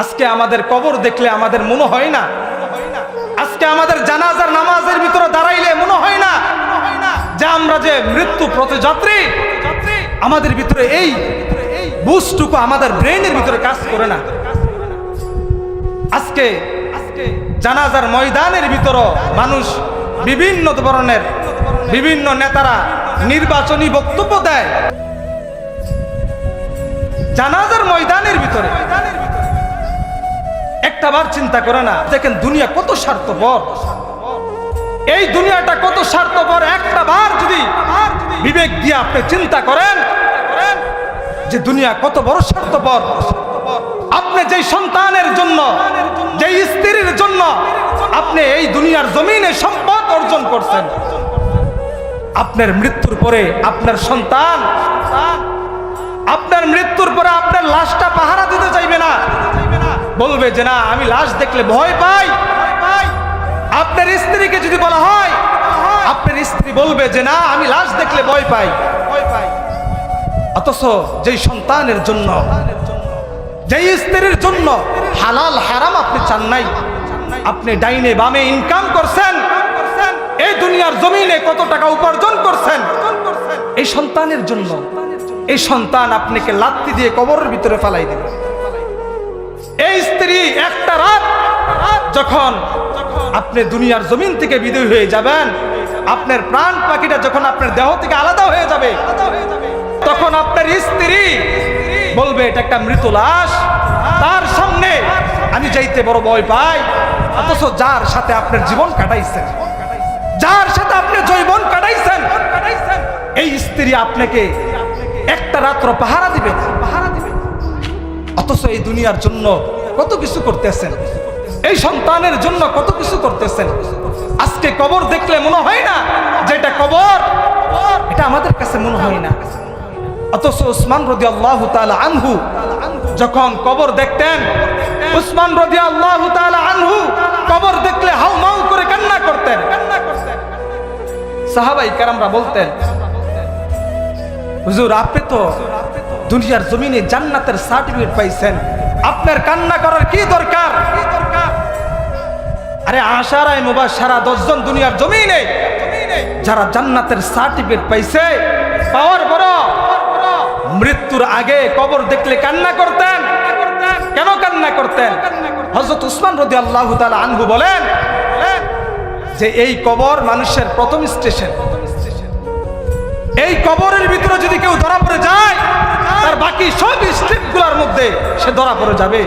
আজকে আমাদের কবর দেখলে আমাদের মনে হয় না। আজকে আমাদের জানাজার নামাজের ভিতরে দাঁড়াইলে মনে হয় না যে আমরা যে মৃত্যু প্রতিযাত্রী, আমাদের ভিতরে এই বুঝটুকু আমাদের ব্রেনের ভিতরে কাজ করে না। আজকে জানাজার ময়দানের ভিতর মানুষ বিভিন্ন ধরনের, বিভিন্ন নেতারা নির্বাচনী বক্তব্য দেয়। জানাজার ময়দানের ভিতরে একটা বার চিন্তা করে না, দেখেন দুনিয়া কত স্বার্থপর। এই দুনিয়াটা কত স্বার্থপর, একটা বার যদি বিবেক দিয়ে আপনি চিন্তা করেন যে দুনিয়া কত বড় স্বার্থপর। আপনি যেই সন্তানের জন্য, যেই স্ত্রীর জন্য আপনি এই দুনিয়ার জমিনে সম্পদ অর্জন করছেন, আপনার মৃত্যুর পরে আপনার সন্তান, আপনার মৃত্যুর পরে আপনার লাশটা পাহারা দিতে চাইবে না। বলবে যে না, আমি লাশ দেখলে ভয় পাই। আপনার স্ত্রীকে যদি বলা হয়, আপনার স্ত্রী বলবে যে না, আমি লাশ দেখলে ভয় পাই। অথচ যেই সন্তানের জন্য, যেই স্ত্রীর জন্য হালাল হারাম আপনি চান নাই, আপনি ডাইনে বামে ইনকাম করছেন, এই দুনিয়ার জমিনে কত টাকা উপার্জন করছেন, এই সন্তানের জন্য, এই সন্তান আপনাকে লাত্তি দিয়ে কবরের ভিতরে ফালাই দেবে। এই স্ত্রী একটা রাত, যখন আপনি দুনিয়ার জমিন থেকে বিদয় হয়ে যাবেন, আপনার প্রাণ পাখিটা যখন আপনার দেহ থেকে আলাদা হয়ে যাবে, তখন আপনার স্ত্রী বলবে, এটা একটা মৃত লাশ। তার সামনে আমি যাইতে বড় ভয় পাই, অথচ যার সাথে আপনার জীবন কাটাইছেন, যার সাথে আপনি জৈবন কাটাইছেন, এই স্ত্রী আপনাকে একটা রাত্র পাহারা দিবে পাহারা দিবে। অথচ এই দুনিয়ার জন্য কত কিছু করতেছেন? এই সন্তানের জন্য কত কিছু করতেছেন? আজকে কবর দেখলে মনে হয় না যে এটা কবর? এটা আমাদের কাছে মনে হয় না। অথচ উসমান রদি আল্লাহ আনহু যখন কবর দেখতেন, উসমান রদি আল্লাহ আনহু কবর দেখলে হাউ মাউ করে কান্না করতেন। সাহাবাই কারামরা বলতেন, হুজুর, আপনি তো দুনিয়ার জমিনে জান্নাতের সার্টিফিকেট পাইছেন। আপনার কান্না করার কি দরকার? আরে আশারায় মোবা সারা দশজন দুনিয়ার জমিনে যারা জান্নাতের সার্টিফিকেট পাইছে, পাওয়ার বড় মৃত্যুর আগে কবর দেখলে কান্না করতেন। কেন কান্না করতেন? হজরত উসমান রদি আল্লাহ আনহু বলেন যে এই কবর মানুষের প্রথম স্টেশন। এই কবরের ভিতরে যদি কেউ ধরা পড়ে যায়, তার বাকি সব স্টেপগুলোর মধ্যে সে ধরা পড়ে যাবে।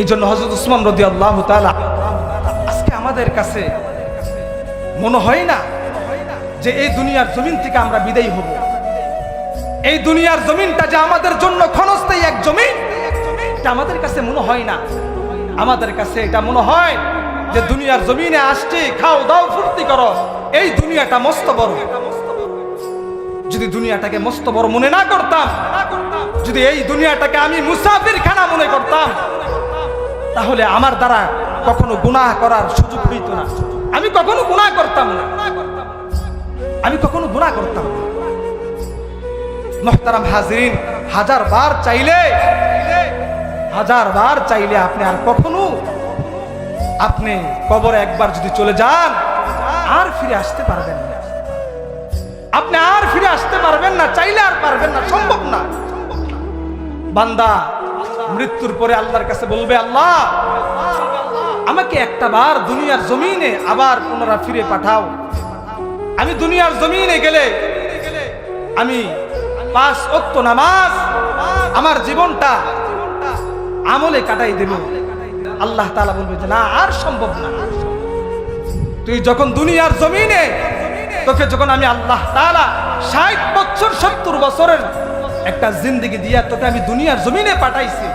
এই জন্য হজরত উসমান রদি আল্লাহ আজকে আমাদের কাছে মনে হয় না যে এই দুনিয়ার জমিন থেকে আমরা বিদায়ী হব। এই দুনিয়ার জমিনটা যে আমাদের জন্য ক্ষণস্থায়ী এক জমিন, এটা আমাদের কাছে মনে হয় না। আমাদের কাছে এটা মনে হয় যে দুনিয়ার জমিনে আসছি, খাও দাও, ফুর্তি করো, এই দুনিয়াটা মস্ত বড়। যদি দুনিয়াটাকে মস্ত বড় মনে না করতাম, যদি এই দুনিয়াটাকে আমি মুসাফির খানা মনে করতাম, তাহলে আমার দ্বারা কখনো গুনাহ করার সুযোগ হইত না। আমি কখনো গুনাহ করতাম না। আমি কখনো গুনাহ করতাম না। মোহতারাম হাজরিন, হাজার বার চাইলে, হাজার বার চাইলে আপনি আর কখনো আপনি কবরে একবার যদি চলে যান, আর ফিরে আসতে পারবেন না। আপনি আর ফিরে আসতে পারবেন না, চাইলে আর পারবেন না, সম্ভব না। বান্দা, মৃত্যুর পরে আল্লাহর কাছে বলবে, আল্লাহ, আমাকে একটা বার দুনিয়ার জমিনে আবার পুনরা ফিরে পাঠাও। আমি দুনিয়ার জমিনে গেলে আমি পাঁচ অক্ত নামাজ আমার জীবনটা আমলে কাটাই দেব। আল্লাহ তালা বলবে যে, না, আর সম্ভব না। তুই যখন দুনিয়ার জমিনে তোকে যখন আমি আল্লাহ তালা ষাট বছর, সত্তর বছরের একটা জিন্দগি দিয়া তোকে আমি দুনিয়ার জমিনে পাঠাইছি,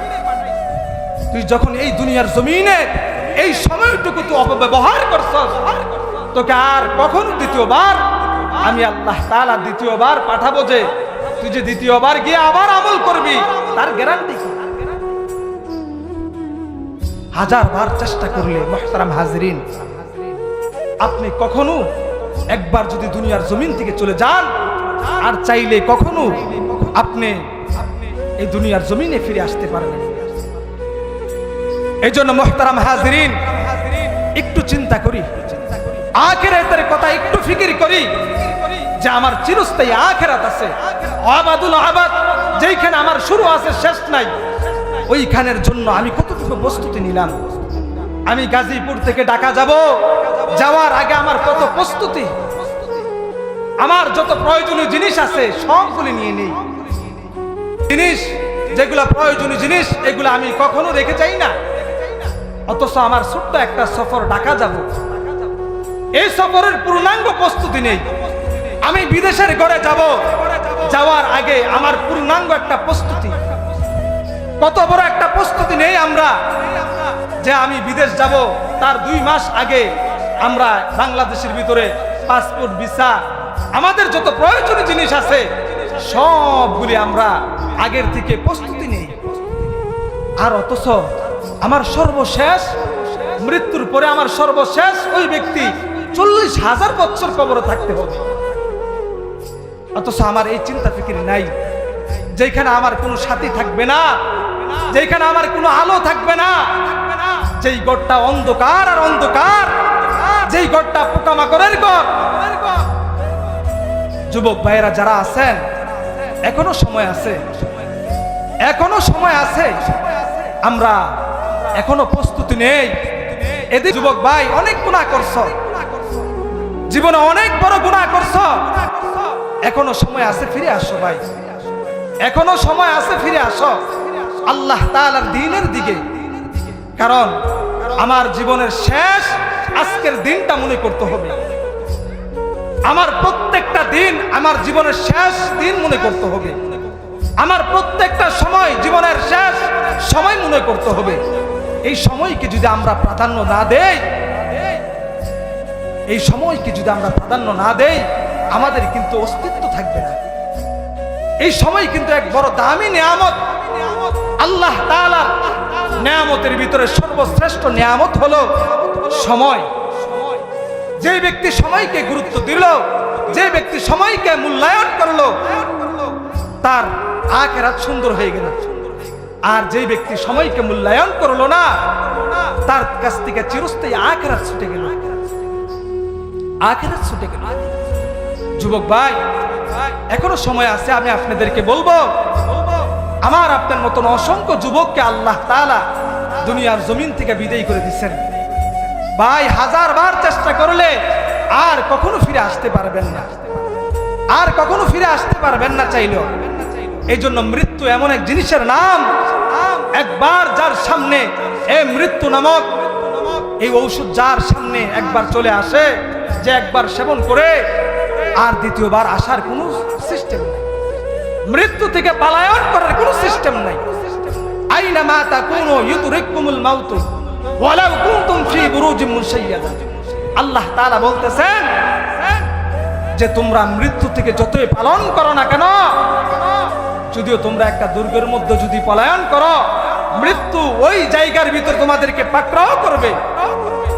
তুই যখন এই দুনিয়ার জমিনে এই সময়টুকু তুই অপব্যবহার করছস, তোকে আর কখনো দ্বিতীয়বার আমি আল্লাহ তালা দ্বিতীয়বার পাঠাবো যে, তুই যে দ্বিতীয়বার গিয়ে আবার আমল করবি, তার গ্যারান্টি হাজার বার চেষ্টা করলে, মোহতারাম হাজরিন, আপনি কখনো একবার যদি দুনিয়ার জমিন থেকে চলে যান, আর চাইলে কখনো আপনি এই দুনিয়ার জমিনে ফিরে আসতে পারবেন এই জন্য মোহতারাম হাজরিন, একটু চিন্তা করি। আখেরাতের কথা একটু ফিকির করি যে আমার চিরস্থায়ী আখেরাত আছে। আবাদুল আবাদ, যেইখানে আমার শুরু আছে, শেষ নাই। ওইখানের জন্য আমি কতটুকু প্রস্তুতি নিলাম? আমি গাজীপুর থেকে ঢাকা যাব। যাওয়ার আগে আমার কত প্রস্তুতি? আমার যত প্রয়োজনীয় জিনিস আছে, সবগুলি নিয়ে নেই। জিনিস, যেগুলো প্রয়োজনীয় জিনিস, এগুলো আমি কখনো রেখে চাই না। অথচ আমার ছোট্ট একটা সফর ঢাকা যাব। এই সফরের পূর্ণাঙ্গ প্রস্তুতি নেই। আমি বিদেশের ঘরে যাব। যাওয়ার আগে আমার পূর্ণাঙ্গ একটা প্রস্তুতি। কত বড় একটা প্রস্তুতি নেই আমরা। যে আমি বিদেশ যাব, তার দুই মাস আগে আমরা বাংলাদেশের ভিতরে পাসপোর্ট, ভিসা, আমাদের যত প্রয়োজনীয় জিনিস আছে সবগুলি আমরা আগের থেকে প্রস্তুতি নেই। আর অথচ আমার সর্বশেষ, মৃত্যুর পরে আমার সর্বশেষ ওই ব্যক্তি চল্লিশ হাজার বছর কবরে থাকতে হবে। অথচ আমার এই চিন্তা ফিকির নাই, যেখানে আমার কোনো সাথী থাকবে না, যেখানে আমার কোনো আলো থাকবে না যেই গড়টা অন্ধকার আর অন্ধকার, যেই গড়টা পোকামাকড়ের গড়। যুবক ভাইয়েরা যারা আছেন, এখনও সময় আছে, এখনও সময় আছে। আমরা এখনও প্রস্তুতি নেই। এদের যুবক ভাই অনেক গুণা করছ। জীবনে অনেক বড় গুণা করছ। এখনও সময় আছে, ফিরে আসো ভাই। এখনও সময় আছে, ফিরে আসো। আল্লাহ তাআলার দিনের দিকে কারণ আমার জীবনের শেষ আজকের দিনটা মনে করতে হবে। আমার প্রত্যেকটা দিন আমার জীবনের শেষ দিন মনে করতে হবে। আমার প্রত্যেকটা সময় জীবনের শেষ সময় মনে করতে হবে। এই সময়কে যদি আমরা প্রাধান্য না দেই, এই সময়কে যদি আমরা প্রাধান্য না দেই, আমাদের কিন্তু অস্তিত্ব থাকবে না। এই সময় কিন্তু এক বড় দামি নিয়ামত। আল্লাহ তাআলার নিয়ামতের ভিতরে সর্বশ্রেষ্ঠ নিয়ামত হলো সময়। যে ব্যক্তি সময়কে গুরুত্ব দিল, যে ব্যক্তি সময়কে মূল্যায়ন করল, তার আখেরাত সুন্দর হয়ে গেল। আর যে ব্যক্তি সময়কে মূল্যায়ন করল না, তার কাছ থেকে চিরস্থায়ী আখেরাত ছুটে গেল। আখেরাত ছুটে গেল। যুবক ভাই, এখনও সময় আছে, আমি আপনাদেরকে বলব আমার আপনার মতন অসংখ্য যুবককে আল্লাহ তাআলা দুনিয়ার জমিন থেকে বিদায় করে দিচ্ছেন ভাই, হাজার বার চেষ্টা করলে আর কখনো ফিরে আসতে পারবেন না। আর কখনো ফিরে আসতে পারবেন না চাইলেও। এই জন্য মৃত্যু এমন এক জিনিসের নাম। একবার যার সামনে এ মৃত্যু নামক এই ঔষধ যার সামনে একবার চলে আসে, যে একবার সেবন করে, আর দ্বিতীয়বার আসার কোনো সিস্টেম মৃত্যু থেকে পালায়ন করার কোনো সিস্টেম নাই। আইনা মা তাকুনু ইউদরিকুমুল মাউত। ওয়ালাউ কুনতুম ফি বুরুজিম মুশাইয়াদা আল্লাহ তাআলা বলতেছেন যে তোমরা মৃত্যু থেকে যতই পালন করো না কেন, যদিও তোমরা একটা দুর্গের মধ্যে যদি পলায়ন করো, মৃত্যু ওই জায়গার ভিতর তোমাদেরকে পাকড়াও করবে।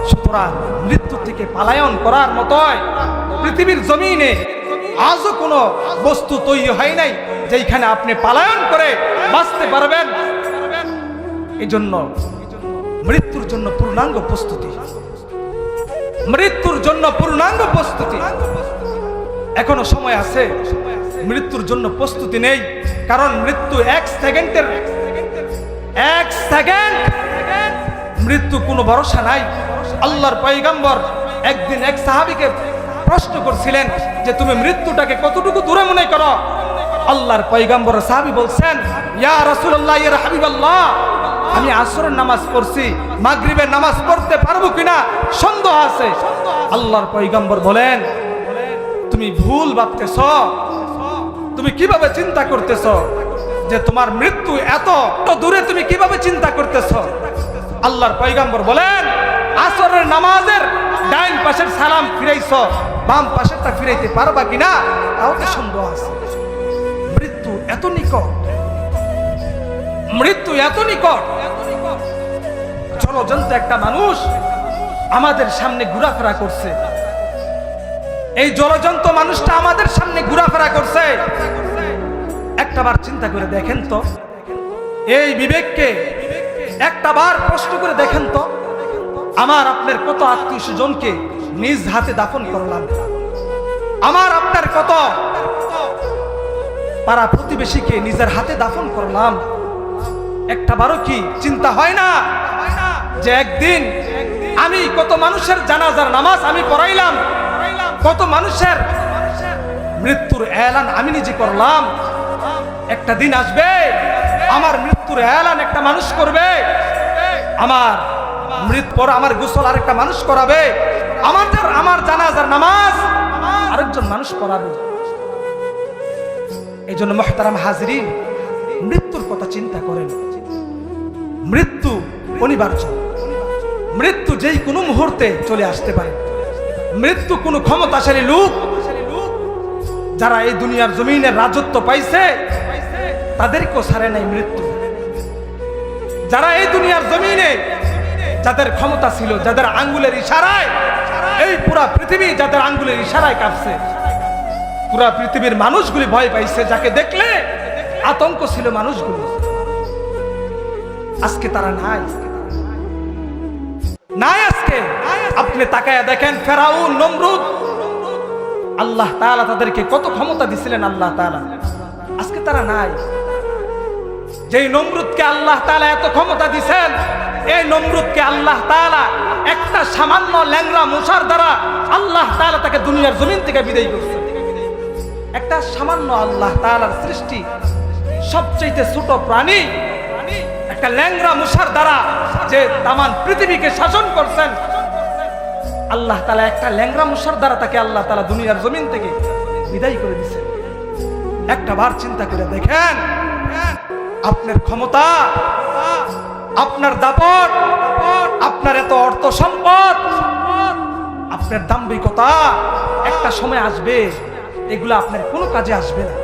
সুতরাং মৃত্যু থেকে পালায়ন করার মতোই পৃথিবীর জমিনে আজও কোনো বস্তু তৈরি হয় নাই যেখানে আপনি পালায়ন করে বাঁচতে পারবেন। এই জন্য মৃত্যুর জন্য পূর্ণাঙ্গ প্রস্তুতি। মৃত্যুর জন্য পূর্ণাঙ্গ প্রস্তুতি। এখনও সময় আছে, মৃত্যুর জন্য প্রস্তুতি নেই, কারণ মৃত্যু এক সেকেন্ডের, এক সেকেন্ড। মৃত্যু কোনো ভরসা নাই। আল্লাহর পয়গাম্বর একদিন এক সাহাবিকে প্রশ্ন করছিলেন যে তুমি মৃত্যুটাকে কতটুকু দূরে মনে করো? আল্লাহর পয়গাম্বর সাহাবি বলছেন, ইয়া রাসূলুল্লাহ, ইয়া হাবিবাল্লাহ, আমি আসরের নামাজ পড়ছি, মাগরিবের নামাজ পড়তে পারব কিনা? সন্দেহ আছে। আল্লাহর পয়গাম্বর বলেন, তুমি ভুল ভাবতেছ। তুমি কীভাবে চিন্তা করতেছ যে তোমার মৃত্যু এত দূরে তুমি কীভাবে চিন্তা করতেছ? আল্লাহর পয়গাম্বর বলেন আসরের নামাজের ডাইন পাশের সালাম ফিরাইছ, বাম পাশেরটা ফিরাইতে পারবা কিনা? তাও তো সন্দেহ আছে। মৃত্যু এত নিকট। মৃত্যু এত নিকট। জলজন্ত একটা মানুষ আমাদের সামনে ঘোরাফেরা করছে। এই জলজন্ত মানুষটা আমাদের সামনে ঘোরাফেরা করছে। একটাবার চিন্তা করে দেখেন তো। এই বিবেককে একটা একটা বার প্রশ্ন করে দেখেন তো। আমার আপনার কত আত্মীয় স্বজনকে নিজ হাতে দাফন করলাম আমার আপনার কত পাড়া প্রতিবেশীকে নিজের হাতে দাফন করলাম একটা বারো কি চিন্তা হয় না যে একদিন আমি কত মানুষের জানাজার নামাজ আমি পড়াইলাম, কত মানুষের মৃত্যুর এলান আমি নিজে করলাম। একটা দিন আসবে, আমার মৃত্যুর এলান একটা মানুষ করবে। আমার মৃত্যু পর আমার গোসল আরেকটা মানুষ করাবে। আমাদের আমার জানাজার নামাজ আরেকজন মানুষ পড়াবে। এই জন্য মহতারাম হাজরিন, মৃত্যুর কথা চিন্তা করেন। মৃত্যু অনিবার্য। মৃত্যু যেই কোনো মুহূর্তে চলে আসতে পারে। মৃত্যু কোনো ক্ষমতাশালী লোক যারা এই দুনিয়ার জমিনের রাজত্ব পাইছে, তাদেরকেও সারে নাই মৃত্যু। যারা এই দুনিয়ার জমিনে যাদের ক্ষমতা ছিল, যাদের আঙ্গুলের ইশারায়, এই পুরা পৃথিবী যাদের আঙ্গুলের ইশারায় কাঁপছে। পুরা পৃথিবীর মানুষগুলি ভয় পাইছে, যাকে দেখলে আতঙ্ক ছিল মানুষগুলো। আজকে তারা নাই। নাই আজকে। আপনি তাকায়া দেখেন, ফেরাউন, নমরুদ। আল্লাহ তাআলা তাদেরকে কত ক্ষমতা দিছিলেন, আল্লাহ তাআলা। আজকে তারা নাই। যেই নমরুদকে আল্লাহ তাআলা এত ক্ষমতা দিছেন এই নমরুদকে আল্লাহ তাআলা একটা সামান্য ল্যাংড়া মশার দ্বারা আল্লাহ তাআলা তাকে দুনিয়ার জমিন থেকে বিদায় করছে। একটা সামান্য আল্লাহ তাআলার সৃষ্টি সবচেয়ে ছোট প্রাণী, একটা ল্যাংরা মুসার দ্বারা যে তামান পৃথিবীকে শাসন করছেন, আল্লাহ তালা একটা ল্যাংরা মুসার দ্বারা তাকে আল্লাহ তালা দুনিয়ার জমিন থেকে বিদায় করে দিচ্ছেন একটা বার চিন্তা করে দেখেন, আপনার ক্ষমতা আপনার দাপট, আপনার এত অর্থ সম্পদ, আপনার দাম্ভিকতা একটা সময় আসবে, এগুলো আপনার কোনো কাজে আসবে না।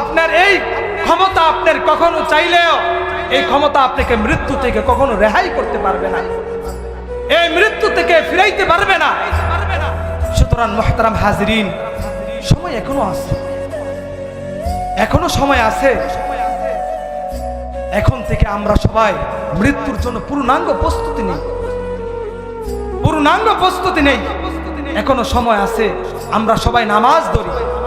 আপনার এই ক্ষমতা আপনার কখনো চাইলেও, এই ক্ষমতা আপনাকে মৃত্যু থেকে কখনো রেহাই করতে পারবে না। এই মৃত্যু থেকে ফিরাইতে পারবে না। সুতরাং মোহতারাম হাজরিন, সময় এখনও আছে। এখনও সময় আছে এখন থেকে আমরা সবাই মৃত্যুর জন্য পূর্ণাঙ্গ প্রস্তুতি নেই। পূর্ণাঙ্গ প্রস্তুতি নেই। এখনও সময় আছে, আমরা সবাই নামাজ ধরি।